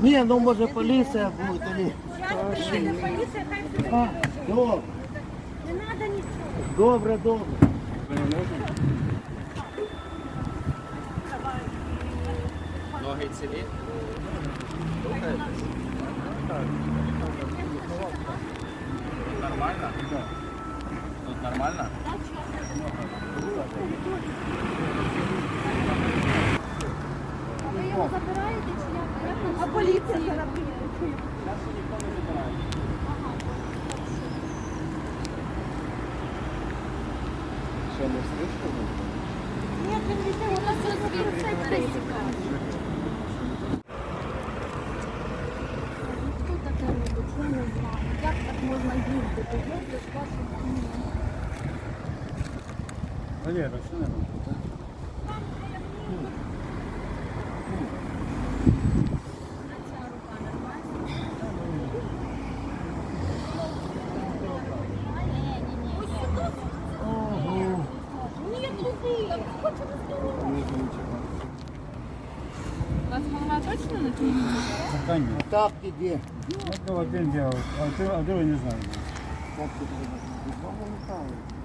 Ні, ну може поліція буде. Ні. Поліція, хай сюди. А, добре, Не треба нічого. добре, добре. Ноги цілі? Нормально? Тут нормально? Ви його забираєте чи як? А поліція зараз приїде. Що не слышно? Ні, він візьме, у нас тут все пересікає. Хто таке робить? Я не знаю. Як так можна їздити? Їздиш, вашу Валера, що не робити? Я хочу на здоров'я. Вас голова точно не тут? Пока ні. А так тебе. Это один делал, а ты- а не знаю. Так тебе.